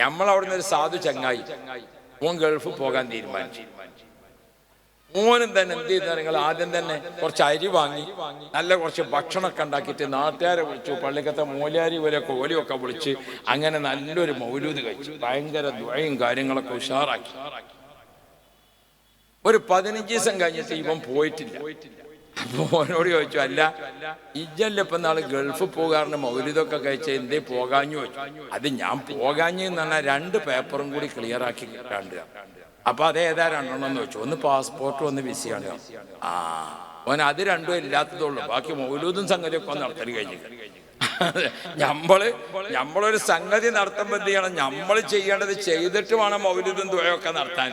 നമ്മൾ അവിടുന്ന് ഒരു സാധു ചങ്ങായി ഓൻ ഗൾഫ് പോകാൻ തീരുമാനിച്ചു. മോനും തന്നെ എന്ത് ചെയ്താൽ നിങ്ങൾ ആദ്യം തന്നെ കുറച്ച് അരി വാങ്ങി നല്ല കുറച്ച് ഭക്ഷണമൊക്കെ ഉണ്ടാക്കിയിട്ട് നാട്ടുകാരെ വിളിച്ചു പള്ളിക്കത്തെ മൂലാരി വരെ കോലിയൊക്കെ വിളിച്ച് അങ്ങനെ നല്ലൊരു മൗലൂത് കഴിച്ചു. ഭയങ്കര ദ്വയും കാര്യങ്ങളൊക്കെ ഉഷാറാക്കി. ഒരു പതിനഞ്ച് ദിവസം കഴിഞ്ഞിട്ട് ഇവൻ പോയിട്ടില്ല. അപ്പൊ ഓനോട് ചോദിച്ചു അല്ല ഇജ്ജല്ല ഇപ്പൊ നാളെ ഗൾഫ് പോകാറിന് മൗലിതൊക്കെ കഴിച്ച എന്തേ പോകാഞ്ഞു? ചോദിച്ചു. അത് ഞാൻ പോകാഞ്ഞു എന്ന് പറഞ്ഞാൽ രണ്ട് പേപ്പറും കൂടി ക്ലിയർ ആക്കി കിട്ടാണ്ട് അപ്പൊ അതേ ഏതാ രണ്ടെണ്ണം വെച്ചു ഒന്ന് പാസ്പോർട്ടും ഒന്ന് വിസയാണ് ആ ഓൻ അത് രണ്ടും ഇല്ലാത്തതുള്ളൂ. ബാക്കി മൗലൂദും സംഗതിയൊക്കെ ഒന്ന് നടത്തൽ കഴിഞ്ഞു. ഞമ്മൾ ഞമ്മളൊരു സംഗതി നടത്തുമ്പോൾ എന്ത് ചെയ്യണം? നമ്മൾ ചെയ്യേണ്ടത് ചെയ്തിട്ട് വേണം മൗലിദും തുഴയൊക്കെ നടത്താൻ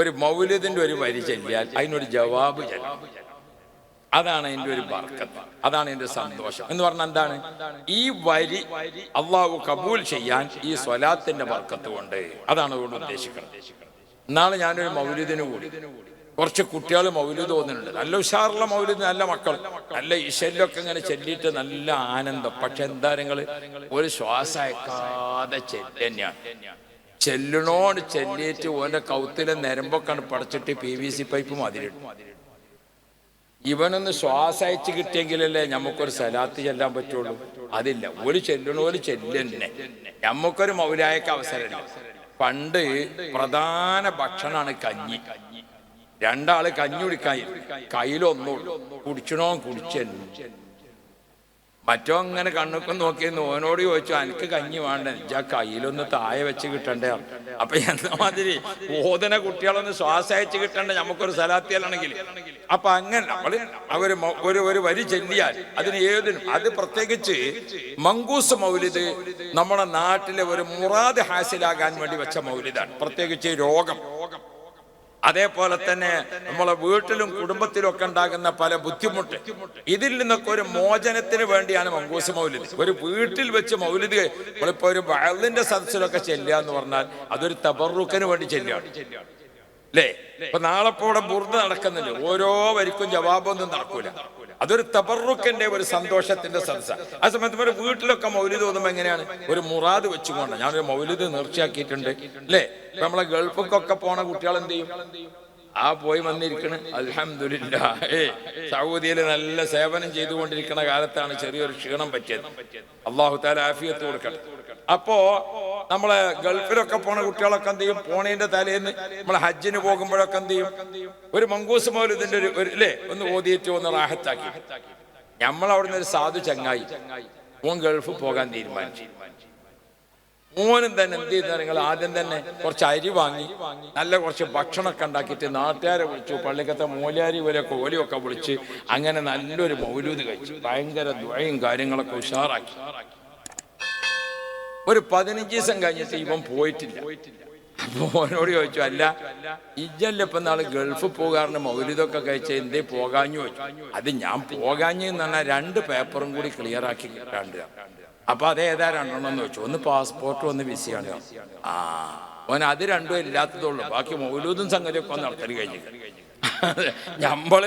ഒരു മൗലിദിന്റെ ഒരു വരി ചെല്ലിയാൽ അതിനൊരു ജവാബ് ചെല്ലാം. അതാണ് എന്റെ ഒരു ബർക്കത്ത്. അതാണ് എന്റെ സന്തോഷം. എന്ന് പറഞ്ഞാൽ എന്താണ്? ഈ വരി അള്ളാഹു കബൂൽ ചെയ്യാൻ ഈ സ്വലാത്തിന്റെ ബർക്കത്ത് കൊണ്ട്. അതാണ് അതുകൊണ്ട് ഉദ്ദേശിക്കുന്നത്. നാളെ ഞാനൊരു മൗലിദിന് കൂടി. കുറച്ച് കുട്ടികൾ മൗലിദ് തോന്നുന്നുണ്ട് നല്ല ഉഷാറുള്ള മൗലിദ് നല്ല മക്കൾ നല്ല ഇശലൊക്കെ ഇങ്ങനെ ചെല്ലിയിട്ട് നല്ല ആനന്ദം. പക്ഷെ എന്താ നിങ്ങൾ ഒരു ശ്വാസം ചെല്ലന്നെയാണ് ചെല്ലണോട് ചെല്ലിയിട്ട് ഓന്റെ കൗത്തിലെ നരമ്പൊക്കെ പടച്ചിട്ട് പി വി സി പൈപ്പ് മതിലിടും ഇവനൊന്ന് ശ്വാസം അയച്ച് കിട്ടിയെങ്കിലല്ലേ നമുക്കൊരു സലാത്ത് ചെല്ലാൻ പറ്റുള്ളൂ? അതില്ല. ഒരു ചെല്ലണോൽ ചെല്ലന്നെ. നമുക്കൊരു മൗലായക്ക് അവസരമില്ല. പണ്ട് പ്രധാന ഭക്ഷണമാണ് കഞ്ഞി. രണ്ടാൾ കഞ്ഞി കുടിക്കാൻ കയ്യിലൊന്നുള്ളൂ കുടിച്ചണോ കുടിച്ചെന്നു. മറ്റോ അങ്ങനെ കണ്ണൊക്കെ നോക്കി ഓനോട് ചോദിച്ചു എനിക്ക് കഞ്ഞി വേണ്ട? ഞാൻ കയ്യിലൊന്ന് താഴെ വെച്ച് കിട്ടണ്ടേ? അപ്പൊ എന്താ മാതിരി ബോധന കുട്ടികളൊന്ന് ശ്വാസ അയച്ച് കിട്ടണ്ടേ? നമുക്കൊരു സലാത്തിയാലാണെങ്കിൽ. അപ്പൊ അങ്ങനെ നമ്മൾ അവർ ഒരു ഒരു വരി ചെല്ലിയാൽ അതിന് ഏതിനും അത് പ്രത്യേകിച്ച് മങ്കൂസ് മൗലിദ് നമ്മുടെ നാട്ടിലെ ഒരു മുറാദ് ഹാസിലാകാൻ വേണ്ടി വെച്ച മൗലിദാണ്. പ്രത്യേകിച്ച് രോഗം. അതേപോലെ തന്നെ നമ്മളെ വീട്ടിലും കുടുംബത്തിലും ഒക്കെ ഉണ്ടാകുന്ന പല ബുദ്ധിമുട്ട്. ഇതിൽ നിന്നൊക്കെ ഒരു മോചനത്തിന് വേണ്ടിയാണ് മങ്കൂസ് മൗലിദ് ഒരു വീട്ടിൽ വെച്ച് മൗലിദ് നമ്മളിപ്പോ ഒരു വയലിന്റെ സദസ്സിലൊക്കെ ചെല്ലുക എന്ന് പറഞ്ഞാൽ അതൊരു തബറുക്കന് വേണ്ടി ചെല്ലുകയാണ് അല്ലേ ഇപ്പൊ നാളെ ഇവിടെ ബുർദ നടക്കുന്നുണ്ട് ഓരോ വരിക്കും ജവാബൊന്നും നടക്കൂല. അതൊരു തബറുക്കിന്റെ ഒരു സന്തോഷത്തിന്റെ സദസ്സ. ആ സമയത്ത് ഒരു വീട്ടിലൊക്കെ മൗലിദ് തോന്നുമ്പോ എങ്ങനെയാണ്? ഒരു മുറാദ് വെച്ചുകൊണ്ട് ഞാനൊരു മൗലിദ് നേർച്ചയാക്കിയിട്ടുണ്ട് അല്ലേ? നമ്മളെ ഗൾഫക്കൊക്കെ പോണ കുട്ടികൾ എന്ത് ചെയ്യും? ആ പോയി വന്നിരിക്കണ്. അൽഹംദുലില്ലാ. ഏ സൗദിയിൽ നല്ല സേവനം ചെയ്തുകൊണ്ടിരിക്കുന്ന കാലത്താണ് ചെറിയൊരു ക്ഷീണം പറ്റിയത്. അള്ളാഹു താല ആഫിയത്ത് കൊടുക്കട്ടെ. അപ്പോ നമ്മളെ ഗൾഫിലൊക്കെ പോണ കുട്ടികളൊക്കെ എന്ത് ചെയ്യും? പോണേന്റെ തലേന്ന് നമ്മളെ ഹജ്ജിന് പോകുമ്പോഴൊക്കെ എന്ത് ചെയ്യും? ഒരു മങ്കൂസ് മൗലൂദിന്റെ ഇതിന്റെ ഒരു- അല്ലേ ഒന്ന് ഓതിയിട്ട് ഒന്ന് റാഹത്താക്കി. നമ്മൾ അവിടുന്ന് ഒരു സാധു ചങ്ങായി ഓൻ ഗൾഫ് പോകാൻ തീരുമാനിച്ചു. മോനും തന്നെ എന്ത് ചെയ്താൽ നിങ്ങൾ ആദ്യം തന്നെ കുറച്ച് അരി വാങ്ങി നല്ല കുറച്ച് ഭക്ഷണമൊക്കെ ഉണ്ടാക്കിയിട്ട് നാട്ടുകാരെ വിളിച്ചു പള്ളിക്കത്തെ മൂലാരി വരെ കോലിയൊക്കെ വിളിച്ച് അങ്ങനെ നല്ലൊരു മൗലൂദ് കഴിച്ചു. ഭയങ്കര ദ്വയും കാര്യങ്ങളൊക്കെ ഉഷാറാക്കി. ഒരു പതിനഞ്ച് ദിവസം കഴിഞ്ഞിട്ട് ഇവൻ പോയിട്ടില്ല. അപ്പൊ ഓനോട് ചോദിച്ചു അല്ല ഇജ്ജല്ല ഇപ്പൊ നാൾ ഗൾഫ് പോകാറിന് മൗലിതൊക്കെ കഴിച്ച എന്തേ പോകാഞ്ഞു ചോദിച്ചു. അത് ഞാൻ പോകാഞ്ഞു എന്ന് പറഞ്ഞാൽ രണ്ട് പേപ്പറും കൂടി ക്ലിയർ ആക്കി കിട്ടാണ്ട് അപ്പൊ അത് ഏതാ രണ്ടെണ്ണം വെച്ചു ഒന്ന് പാസ്പോർട്ട് ഒന്ന് വിസിയാണ് ആ ഓൻ അത് രണ്ടും ഇല്ലാത്തതുള്ളൂ ബാക്കി മൗലൂദും സംഗതിയൊക്കെ ഒന്ന് നടത്തൽ കഴിഞ്ഞു നമ്മൾ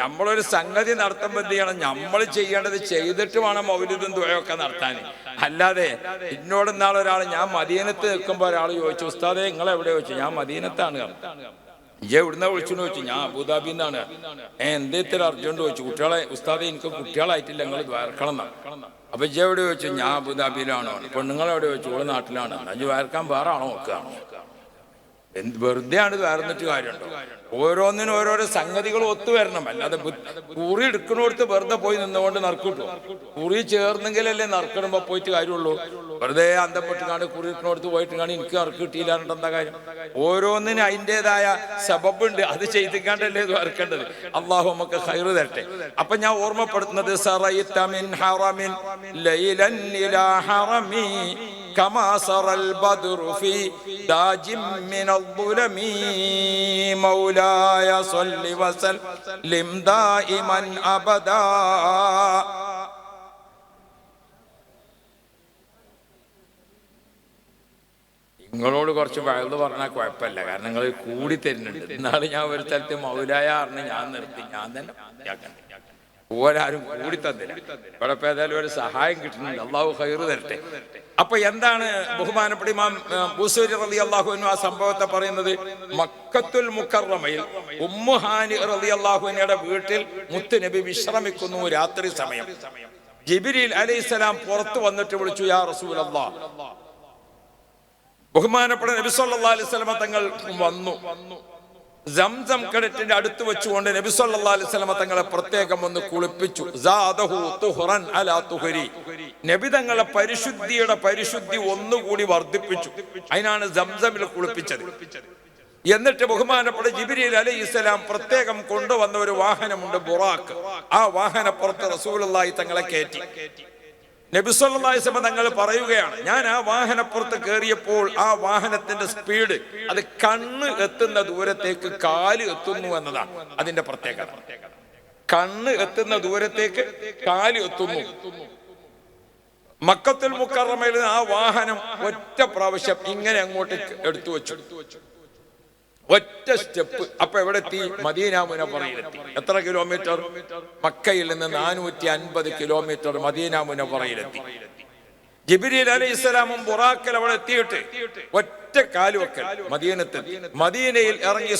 നമ്മളൊരു സംഗതി നടത്തുമ്പോൾ എന്ത് ചെയ്യണം? നമ്മൾ ചെയ്യേണ്ടത് ചെയ്തിട്ട് വേണം മൗലിതും തുഴയൊക്കെ നടത്താൻ അല്ലാതെ എന്നോട് നാളെ ഒരാൾ ഞാൻ മദീനത്ത് നിൽക്കുമ്പോൾ ഒരാൾ ചോദിച്ചു ഉസ്താദെ നിങ്ങൾ എവിടെ? ചോദിച്ചു ഞാൻ മദീനത്താണ്. ഇജ എവിടുന്ന വിളിച്ചു ചോദിച്ചു ഞാൻ അബുദാബി എന്നാണ് ഏ എന്തേ ഇത്ര അർജന്റ്? ചോദിച്ചു കുട്ടികളെ ഉസ്താദെ എനിക്ക് കുട്ടികളായിട്ടില്ല നിങ്ങൾ വേർക്കണം അപ്പൊ ഇജ എവിടെ ചോദിച്ചു ഞാൻ അബുദാബിയിലാണോ? പെണ്ണുങ്ങൾ എവിടെ ചോദിച്ചു ഓൾ നാട്ടിലാണ്. അഞ്ച് വേർക്കാൻ വേറെ ആണോ നോക്കുകയാണോ എന്ത് വെറുതെ ആണ് വേർന്നിട്ട് കാര്യമുണ്ടോ? ഓരോന്നിനും ഓരോരോ സംഗതികൾ ഒത്തുവരണം അല്ലാതെ ബു- കുറി എടുക്കണോടത്ത് വെറുതെ പോയി നിന്നുകൊണ്ട് നറുക്കിട്ടു കുറി ചേർന്നെങ്കിലല്ലേ നറുക്കിടുമ്പോ പോയിട്ട് കാര്യമുള്ളൂ വെറുതെ അന്തപ്പെട്ട് കാണി കുറി എടുക്കണോടത്ത് പോയിട്ട് കാണി എനിക്ക് നറുക്ക് കിട്ടിയില്ലാണ്ട് എന്താ കാര്യം ഓരോന്നിനും അതിൻ്റെതായ സബബുണ്ട് അത് ചെയ്തിക്കാണ്ടല്ലേ ഇത് വറുക്കേണ്ടത് അള്ളാഹു നമുക്ക് ഹൈറ് തരട്ടെ അപ്പൊ ഞാൻ ഓർമ്മപ്പെടുത്തുന്നത് സറയിത്ത മിൻ ഹറമിൻ ലൈലൻ ഇലാ ഹറമി كما سر البدر في داج من الظلم مولاي صل وسلم دائما ابدا നിങ്ങളോട് കുറച്ച് വഴുത് പറഞ്ഞാൽ കുഴപ്പമില്ല കാരണം നിങ്ങൾ കൂടി തരുന്നുണ്ട് എന്നാണ് ഞാൻ ഒരു സ്ഥലത്ത് മൗലായ അറിഞ്ഞ് ഞാൻ നിർത്തി ഞാൻ തന്നെ പൂർത്തിയാക്കണ്ടേ. ഓരാരും കൂടി തന്നില്ല ഇവിടെ ഏതായാലും ഒരു സഹായം കിട്ടുന്നുണ്ട്. അള്ളാഹു ഹൈറ് തരട്ടെ. അപ്പൊ എന്താണ് ബഹുമാനപ്പെട്ട ഇമാം റലി അള്ളാഹുവിനു ആ സംഭവത്തെ പറയുന്നത്? മക്കത്തുൽ മുക്കറമയിൽ ഉമ്മുഹാനി റലി അള്ളാഹുവിനയുടെ വീട്ടിൽ മുത്തുനബി വിശ്രമിക്കുന്നു രാത്രി സമയം. ജിബിരിൽ അലൈഹിസ്സലാം പുറത്തു വന്നിട്ട് വിളിച്ചു യാ റസൂൽ ബഹുമാനപ്പെട്ട നബി സല്ലല്ലാഹു അലൈഹി തങ്ങൾ വന്നു. സംസം കിണറ്റിന്റെ അടുത്ത് വെച്ചുകൊണ്ട് നബി സല്ലല്ലാഹു അലൈഹി തങ്ങളെ പ്രത്യേകം ഒന്ന് കുളിപ്പിച്ചു. തുഹ്റൻ അലാ തുഹരി. നബി തങ്ങളെ പരിശുദ്ധിയുടെ പരിശുദ്ധി ഒന്നുകൂടി വർദ്ധിപ്പിച്ചു. അതിനാണ് സംസമിൽ കുളിപ്പിച്ചത്. എന്നിട്ട് ബഹുമാനപ്പെട്ട ജിബിരി അലി ഇസ്ലാം പ്രത്യേകം കൊണ്ടുവന്ന ഒരു വാഹനമുണ്ട് ബുറാക്ക്. ആ വാഹനപ്പുറത്ത് റസൂലുള്ളാഹി തങ്ങളെ കയറ്റി. നബിസ്വല്ലാസ്മ തങ്ങൾ പറയുകയാണ് ഞാൻ ആ വാഹനപ്പുറത്ത് കയറിയപ്പോൾ ആ വാഹനത്തിന്റെ സ്പീഡ് അത് കണ്ണ് എത്തുന്ന ദൂരത്തേക്ക് കാൽ എത്തുന്നു എന്നതാണ് അതിന്റെ പ്രത്യേകത. കണ്ണ് എത്തുന്ന ദൂരത്തേക്ക് കാൽ എത്തുന്നു. മക്കത്തുൽ മുക്കറമയിൽ ആ വാഹനം ഒറ്റ പ്രാവശ്യം ഇങ്ങനെ അങ്ങോട്ട് എടുത്തു വെച്ചു ഒറ്റ സ്റ്റെപ്പ് അപ്പൊ എവിടെ എത്തി? മദീന മുനപ്പറയിലെത്തി എത്ര കിലോമീറ്റർ? മക്കയിൽ നിന്ന് നാനൂറ്റി അൻപത് കിലോമീറ്റർ മദീന മുനപ്പറയിലെത്തി ജിബിരിൽ അലൈഹി ഇസ്ലാമും ബുറാക്കൽ അവിടെ എത്തിയിട്ട് ഒറ്റ കാലുവക്കൽ മദീനത്തിൽ മദീനയിൽ ഇറങ്ങി.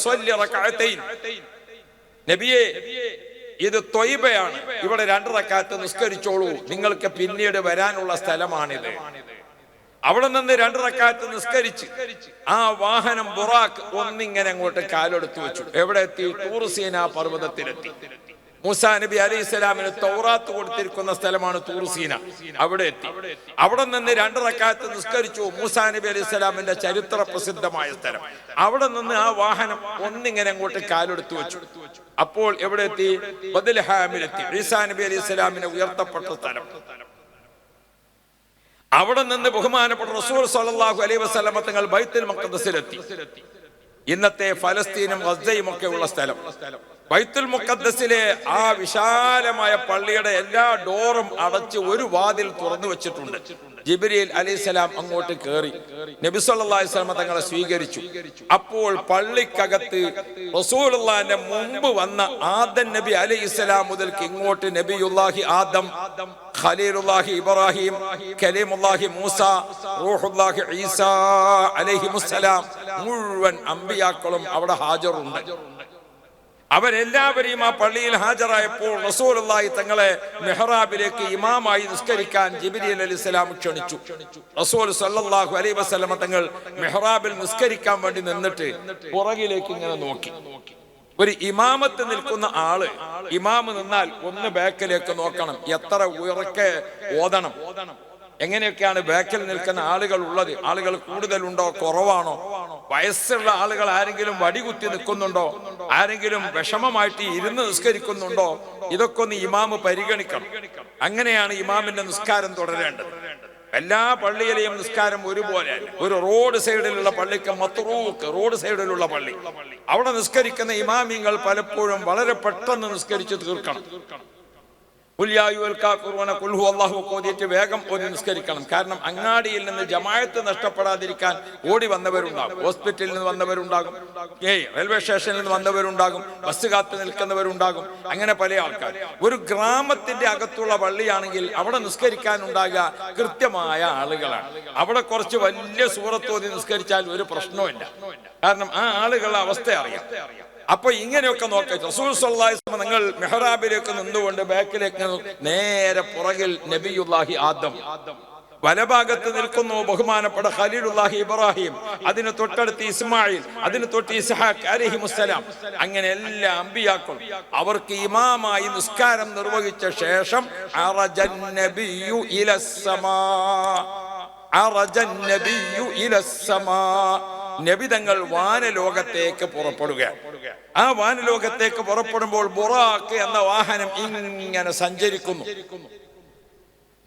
നബിയെ ഇത് തൊയ്ബയാണ്. ഇവിടെ രണ്ട് റക്കാത്ത് നിസ്കരിച്ചോളൂ. നിങ്ങൾക്ക് പിന്നീട് വരാനുള്ള സ്ഥലമാണിത്. അവിടെ നിന്ന് രണ്ട് റക്കാത്ത് നിസ്കരിച്ച് ആ വാഹനം ബുറാക്ക് ഒന്നിങ്ങനെ അങ്ങോട്ട് കാലെടുത്തു വെച്ചു. എവിടെ എത്തി? തൂർസീന പർവതത്തിലെത്തി. മൂസാ നബി അലൈഹി സ്വലാമിന് തൗറാത്ത് കൊടുത്തിരിക്കുന്ന സ്ഥലമാണ് തൂർസീന. അവിടെ എത്തി. അവിടെ നിന്ന് രണ്ട് റക്കാത്ത് നിസ്കരിച്ചു മൂസാ നബി അലൈഹി സ്വലാമിന്റെ ചരിത്ര പ്രസിദ്ധമായ സ്ഥലം. അവിടെ നിന്ന് ആ വാഹനം ഒന്നിങ്ങനെ അങ്ങോട്ട് കാലെടുത്തു വെച്ചു. അപ്പോൾ എവിടെ എത്തി? ബദൽഹാമിലെത്തി. ഈസാ നബി അലൈഹി സ്വലാമിനെ ഉയർത്തപ്പെട്ട സ്ഥലം. അവിടെ നിന്ന് ബഹുമാനപ്പെട്ട റസൂൽ സല്ലല്ലാഹു അലൈ വസല്ലമ തങ്ങൾ ബൈത്തുൽ മുഖദ്ദസിലെത്തി. ഇന്നത്തെ ഫലസ്തീനും ഗസയും ഒക്കെ ഉള്ള സ്ഥലം. ബൈത്തുൽ മുഖദ്ദസിലെ ആ വിശാലമായ പള്ളിയുടെ എല്ലാ ഡോറും അടച്ച് ഒരു വാതിൽ തുറന്നു വെച്ചിട്ടുണ്ട്. ജിബ്രീൽ അലൈഹിസ്സലാം അങ്ങോട്ട് കയറി നബി സല്ലല്ലാഹു അലൈഹി തങ്ങളെ സ്വീകരിച്ചു. അപ്പോൾ പള്ളിക്കകത്ത് റസൂലുള്ളാഹിന്റെ മുമ്പ് വന്ന ആദൻ നബി അലൈഹിസ്സലാം മുതൽക്ക് ഇങ്ങോട്ട് നബിയുല്ലാഹി ആദം ഖലീലുല്ലാഹി ഇബ്രാഹിം കലീമുല്ലാഹി മൂസ റൂഹുല്ലാഹി ഈസ അലൈഹിമുസ്സലാം മുഴുവൻ അമ്പിയാക്കളും അവിടെ ഹാജറുണ്ട്. അവരെല്ലാവരെയും ആ പള്ളിയിൽ ഹാജരായപ്പോൾ റസൂലുള്ളാഹി തങ്ങളെ മെഹ്റാബിലേക്ക് ഇമാമായി നിസ്കരിക്കാൻ ജിബ്രീൽ അലി സ്വലാം ക്ഷണിച്ചു. റസൂൽ സല്ലാഹു അലൈ വസല്ലമ തങ്ങൾ മെഹ്റാബിൽ നിസ്കരിക്കാൻ വേണ്ടി നിന്നിട്ട് പുറകിലേക്ക് ഇങ്ങനെ നോക്കി. ഒരു ഇമാമത്ത് നിൽക്കുന്ന ആൾ ഇമാമ് നിന്നാൽ ഒന്ന് ബാക്കിലേക്ക് നോക്കണം. എത്ര ഉയർക്കെ ഓതണം. എങ്ങനെയൊക്കെയാണ് ബാക്കിൽ നിൽക്കുന്ന ആളുകൾ ഉള്ളത്? ആളുകൾ കൂടുതലുണ്ടോ? കുറവാണോ? വയസ്സുള്ള ആളുകൾ ആരെങ്കിലും വടികുത്തി നിൽക്കുന്നുണ്ടോ? ആരെങ്കിലും വിഷമമായിട്ട് ഇരുന്ന് നിസ്കരിക്കുന്നുണ്ടോ? ഇതൊക്കെ ഒന്ന് ഇമാമ് പരിഗണിക്കണം. അങ്ങനെയാണ് ഇമാമിന്റെ നിസ്കാരം തുടരേണ്ടത്. എല്ലാ പള്ളിയിലെയും നിസ്കാരം ഒരുപോലെ ഒരു റോഡ് സൈഡിലുള്ള പള്ളിക്ക് മത്രൂക്ക് റോഡ് സൈഡിലുള്ള പള്ളി. അവിടെ നിസ്കരിക്കുന്ന ഇമാമിങ്ങൾ പലപ്പോഴും വളരെ പെട്ടെന്ന് നിസ്കരിച്ച് തീർക്കണം. വേഗം ഓതി നിസ്കരിക്കണം. കാരണം അങ്ങാടിയിൽ നിന്ന് ജമായത്ത് നഷ്ടപ്പെടാതിരിക്കാൻ ഓടി വന്നവരുണ്ടാകും. ഹോസ്പിറ്റലിൽ നിന്ന് വന്നവരുണ്ടാകും. ഏയ് റെയിൽവേ സ്റ്റേഷനിൽ നിന്ന് വന്നവരുണ്ടാകും. ബസ് കാത്തു നിൽക്കുന്നവരുണ്ടാകും. അങ്ങനെ പല ആൾക്കാർ. ഒരു ഗ്രാമത്തിന്റെ അകത്തുള്ള പള്ളിയാണെങ്കിൽ അവിടെ നിസ്കരിക്കാനുണ്ടാകുക കൃത്യമായ ആളുകളാണ്. അവിടെ കുറച്ച് വലിയ സൂറത്തോതി നിസ്കരിച്ചാൽ ഒരു പ്രശ്നവുമില്ല കാരണം ആ ആളുകളുടെ അവസ്ഥ അറിയാം. അപ്പൊ ഇങ്ങനെയൊക്കെ നോക്കാം റസൂൽ വസല്ലം നിങ്ങൾ മെഹ്റാബിലേക്ക് നിന്നുകൊണ്ട് ബാക്കിലേക്ക് നേരെ പുറകിൽ നബിയുല്ലാഹി ആദം. വലഭാഗത്ത് നിൽക്കുന്നു ബഹുമാനപ്പെട്ട ഖലീലുല്ലാഹി ഇബ്രാഹിം. അതിന് തൊട്ടടുത്ത് ഇസ്മായിൽ. അതിന് തൊട്ട് ഇസ്ഹാഖ് അലഹി മുസ്സലാം. അങ്ങനെ എല്ലാ അമ്പിയാക്കളും. അവർക്ക് ഇമാമായി നിസ്കാരം നിർവഹിച്ച ശേഷം ഇലസ്സമാ നബിതങ്ങൾ വാനലോകത്തേക്ക് പുറപ്പെടുക. ആ വാനലോകത്തേക്ക് പുറപ്പെടുമ്പോൾ ബുറാക്ക് എന്ന വാഹനം ഇങ്ങനെ സഞ്ചരിക്കുന്നു.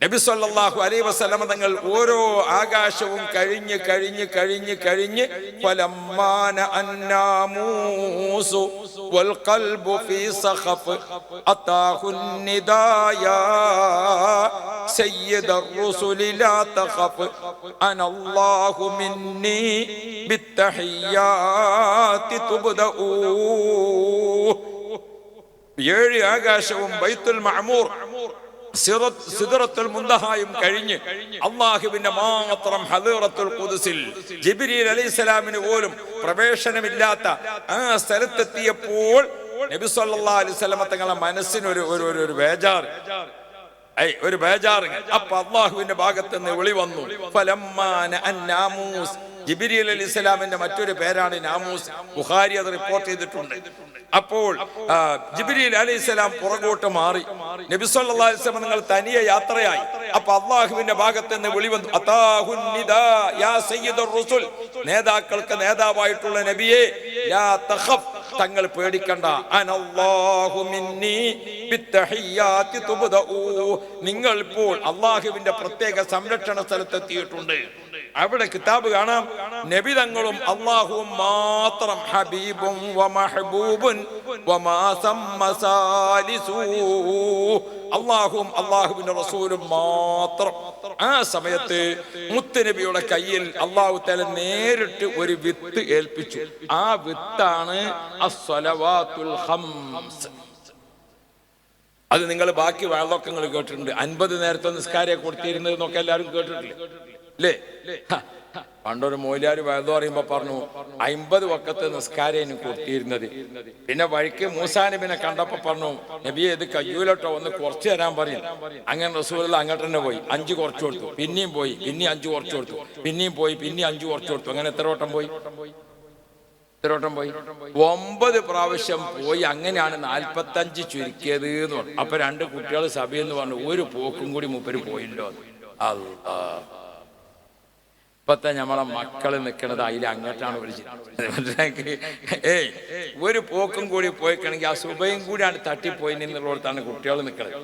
നബി സല്ലല്ലാഹു അലൈഹി വസല്ലമ തങ്ങൾ ഓരോ ആകാശവും കഴിഞ്ഞ് കഴിഞ്ഞ് കഴിഞ്ഞ് കഴിഞ്ഞ് ഫലമ്മാന അന്നാമൂസു വൽ ഖൽബു ഫീ സഖഫ് അതാഹു നിദായ സയ്യിദ الرسل لا تخف انا الله مني بالتحيات تبدأ ഏഴ് ആകാശവും ബൈത്തുൽ മഅമൂർ സിറത്ത് സിദ്റത്തുൽ മുന്തഹായും കഴിഞ്ഞ് അള്ളാഹുവിന്റെ മാത്രം ഹദീറത്തുൽ ഖുദ്സിൽ ജിബ്രീൽ അലൈഹിസ്സലാമിന് പോലും പ്രവേശനമില്ലാത്ത ആ സ്ഥലത്തെത്തിയപ്പോൾ നബി സല്ലല്ലാഹു അലൈഹി വസല്ലമ തങ്ങളുടെ മനസ്സിന് ഒരു ഒരു ഒരു- ഒരു ബേജാറ് അപ്പൊ അള്ളാഹുവിന്റെ ഭാഗത്ത് നിന്ന് വിളി വന്നു. ജിബിരിൽ അലി ഇസ്ലാമിന്റെ മറ്റൊരു പേരാണ് നാമൂസ്. ബുഹാരി അത് റിപ്പോർട്ട് ചെയ്തിട്ടുണ്ട്. അപ്പോൾ ജിബിരി അലി ഇസ്ലാം പുറകോട്ട് മാറി. നബി സല്ലല്ലാഹു അലൈഹി വസല്ലം നിങ്ങൾ തനിയെ യാത്രയായി. അപ്പൊ അള്ളാഹുവിന്റെ ഭാഗത്ത് നിന്ന് വിളി വന്നു. നേതാക്കൾക്ക് നേതാവായിട്ടുള്ള നബിയെ യാ തങ്ങൾ പേടിക്കണ്ട. നിങ്ങൾ ഇപ്പോൾ അള്ളാഹുവിന്റെ പ്രത്യേക സംരക്ഷണ സ്ഥലത്തെത്തിയിട്ടുണ്ട്. അവിടെ കിതാബ് കാണാം. നബി തങ്ങളും അള്ളാഹുവും മാത്രം ഹബീബും. അള്ളാഹുവും അള്ളാഹുവിന്റെ റസൂലും മാത്രം. ആ സമയത്ത് മുത്തുനബിയുടെ കയ്യിൽ അള്ളാഹു തല നേരിട്ട് ഒരു വിത്ത് ഏൽപ്പിച്ചു. ആ വിത്താണ് അത് നിങ്ങൾ ബാക്കി വാഴലൊക്കങ്ങൾ കേട്ടിട്ടുണ്ട്. അൻപത് നേരത്തെ നിസ്കാരെ കൊടുത്തിരുന്നത് എന്നൊക്കെ എല്ലാവരും കേട്ടിട്ടില്ലേ? അല്ലേ? പണ്ടൊരു മൂലാര് വേദം പറയുമ്പോ പറഞ്ഞു അമ്പത് വക്കത്തെ നിസ്കാരം കൊടുത്തിരുന്നത്. പിന്നെ വഴിക്ക് മൂസാനബിനെ കണ്ടപ്പോ പറഞ്ഞു നബിയെ ഇത് കയ്യൂലോട്ടോ ഒന്ന് കുറച്ച് തരാൻ പറയും. അങ്ങനെ റസൂലുള്ള അങ്ങോട്ട് തന്നെ പോയി. അഞ്ച് കുറച്ച് കൊടുത്തു. പിന്നെയും പോയി. പിന്നെയും അഞ്ച് കുറച്ച് കൊടുത്തു. പിന്നെയും പോയി. പിന്നെയും അഞ്ച് കുറച്ച് കൊടുത്തു. അങ്ങനെ എത്ര വട്ടം പോയി? ഇത്രോട്ടം പോയി? ഒമ്പത് പ്രാവശ്യം പോയി. അങ്ങനെയാണ് നാൽപ്പത്തഞ്ച് ചുരുക്കിയത് എന്ന് പറഞ്ഞു. അപ്പൊ രണ്ട് കുട്ടികൾ സഭയെന്ന് പറഞ്ഞു ഒരു പോക്കും കൂടി മുപ്പര് പോയില്ലോ അല്ലാ ഇപ്പത്തെ നമ്മളെ മക്കൾ നിൽക്കുന്നത് അതിൽ അങ്ങോട്ടാണ് വിളിച്ചത് ഏയ് ഒരു പോക്കും കൂടി പോയിക്കണെങ്കിൽ ആ സുബയും കൂടിയാണ് തട്ടിപ്പോയി എന്നുള്ളിടത്താണ് കുട്ടികൾ നിൽക്കുന്നത്